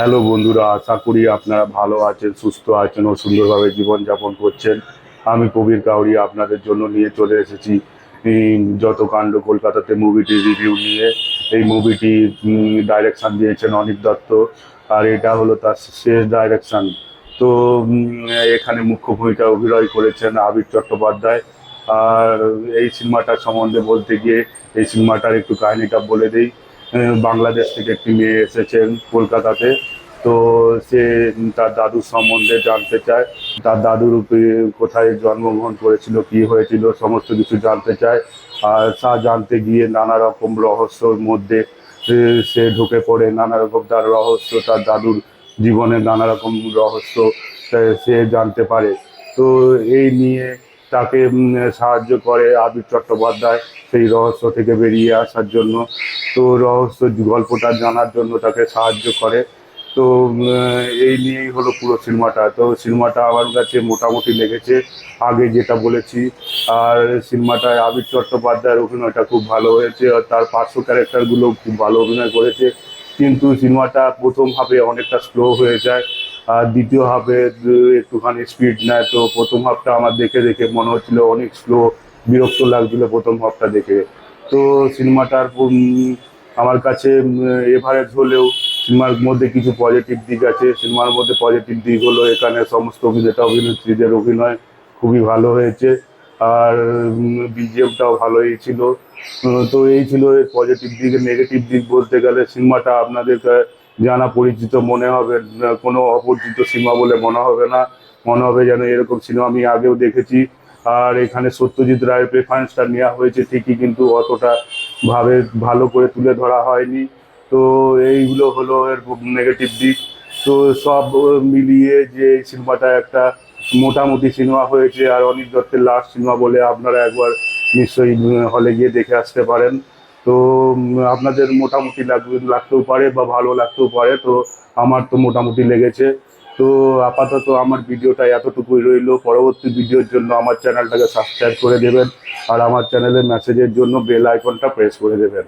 Hello বন্ধুরা, আশা করি আপনারা ভালো আছেন, সুস্থ আছেন ও সুন্দরভাবে জীবনযাপন করছেন। আমি কবির কাউরি, আপনাদের জন্য নিয়ে চলে এসেছি যত কাণ্ড কলকাতাতে মুভিটির রিভিউ নিয়ে। এই মুভিটি ডাইরেকশান দিয়েছেন অনিক দত্ত, আর এটা হলো তার শেষ ডাইরেকশান তো এখানে মুখ্য ভূমিকা অভিনয় করেছেন আবির চট্টোপাধ্যায়। আর এই সিনেমাটার সম্বন্ধে বলতে গিয়ে, এই সিনেমাটার একটু কাহিনীটা বলে দিই। বাংলাদেশ থেকে একটি মেয়ে এসেছেন কলকাতাতে। তো সে তার দাদুর সম্বন্ধে জানতে চায়। তার দাদুর কোথায় জন্মগ্রহণ করেছিল, কি হয়েছিল, সমস্ত কিছু জানতে চায়। আর তা জানতে গিয়ে নানা রকম রহস্যর মধ্যে সে ঢুকে পড়ে। নানা রকম তার রহস্য, তার দাদুর জীবনের নানা রকম রহস্য সে জানতে পারে। তো এই নিয়ে তাকে সাহায্য করে আবির চট্টোপাধ্যায় সেই রহস্য থেকে বেরিয়ে আসার জন্য। তো রহস্য গল্পটা জানার জন্য তাকে সাহায্য করে। তো এই নিয়েই হলো পুরো সিনেমাটা। তো সিনেমাটা আমার কাছে মোটামুটি লেগেছে। আগে যেটা বলেছি, আর সিনেমাটায় আবির চট্টোপাধ্যায়ের অভিনয়টা খুব ভালো হয়েছে, আর তার পার্শ্ব ক্যারেক্টারগুলো খুব ভালো অভিনয় করেছে। কিন্তু সিনেমাটা প্রথম হাফে অনেকটা স্লো হয়ে যায়, আর দ্বিতীয় হাফে একটুখানি স্পিড নেয়। তো প্রথম হাফটা আমার দেখে দেখে মনে হচ্ছিল অনেক স্লো বিরক্ত লাগছিল প্রথম হাফটা দেখে। তো সিনেমাটার আমার কাছে এভারেজ হলেও সিনেমার মধ্যে কিছু পজিটিভ দিক আছে। সিনেমার মধ্যে পজিটিভ দিক হলো এখানে সমস্ত অভিনেতা, অভিনেত্রীদের অভিনয় খুবই ভালো হয়েছে। আর বিজিএমটাও ভালোই ছিল। তো এই ছিল এর পজিটিভ দিক নেগেটিভ দিক বলতে গেলে সিনেমাটা আপনাদের জানা পরিচিত মনে হবে। কোনো অপরিচিত সিনেমা বলে মনে হবে না। মনে হবে যেন এরকম সিনেমা আমি আগেও দেখেছি। আর এখানে সত্যজিৎ রায়ের প্রেফারেন্সটা নেওয়া হয়েছে ঠিকই, কিন্তু অতটা ভাবে ভালো করে তুলে ধরা হয়নি। তো এইগুলো হলো এর নেগেটিভ দিক। তো সব মিলিয়ে যে সিনেমাটা একটা মোটামুটি সিনেমা হয়েছে, আর অনিক দত্তের লাস্ট সিনেমা বলে আপনারা একবার নিশ্চয়ই হলে গিয়ে দেখে আসতে পারেন। তো আপনাদের মোটামুটি লাগবে, লাগতেও পারে বা ভালো লাগতেও পারে, তো আমার তো মোটামুটি লেগেছে। তো আপাতত আমার ভিডিওটা এতটুকুই রইল। পরবর্তী ভিডিওর জন্য আমার চ্যানেলটাকে সাবস্ক্রাইব করে দেবেন আর আমার চ্যানেলের মেসেজের জন্য বেল আইকনটা প্রেস করে দেবেন।